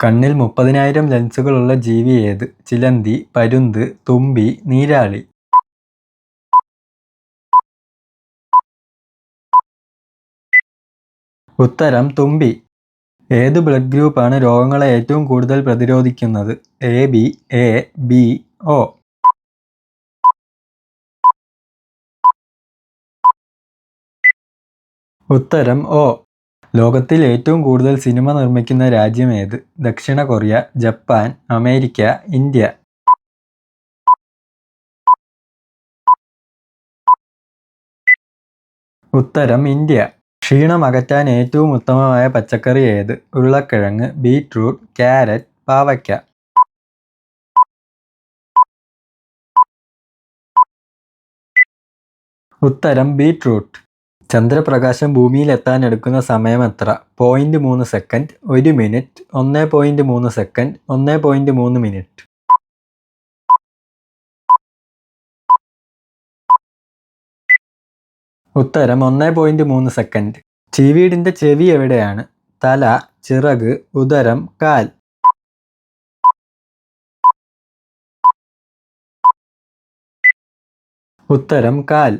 കണ്ണിൽ മുപ്പതിനായിരം ലെൻസുകളുള്ള ജീവി ഏത്? ചിലന്തി, പരുന്ത്, തുമ്പി, നീരാളി. ഉത്തരം തുമ്പി. ഏത് ബ്ലഡ് ഗ്രൂപ്പാണ് രോഗങ്ങളെ ഏറ്റവും കൂടുതൽ പ്രതിരോധിക്കുന്നത്? A B, A, B, O. ഉത്തരം ഒ. ലോകത്തിൽ ഏറ്റവും കൂടുതൽ സിനിമ നിർമ്മിക്കുന്ന രാജ്യം ഏത്? ദക്ഷിണ കൊറിയ, ജപ്പാൻ, അമേരിക്ക, ഇന്ത്യ. ഉത്തരം ഇന്ത്യ. ക്ഷീണം അകറ്റാൻ ഏറ്റവും ഉത്തമമായ പച്ചക്കറി ഏത്? ഉരുളക്കിഴങ്ങ്, ബീറ്റ്റൂട്ട്, ക്യാരറ്റ് പാവയ്ക്ക. ഉത്തരം ബീറ്റ്റൂട്ട്. ചന്ദ്രപ്രകാശം ഭൂമിയിൽ എത്താൻ എടുക്കുന്ന സമയം എത്ര പോയിന്റ് മൂന്ന് സെക്കൻഡ്, ഒരു മിനിറ്റ്, ഒന്ന് പോയിന്റ് മൂന്ന് സെക്കൻഡ്, ഒന്ന് പോയിന്റ് മൂന്ന് മിനിറ്റ്. ഉത്തരം ഒന്ന് പോയിന്റ് മൂന്ന് സെക്കൻഡ്. ചീവീടിന്റെ ചെവി എവിടെയാണ്? തല, ചിറക്, ഉദരം, കാൽ. ഉത്തരം കാൽ.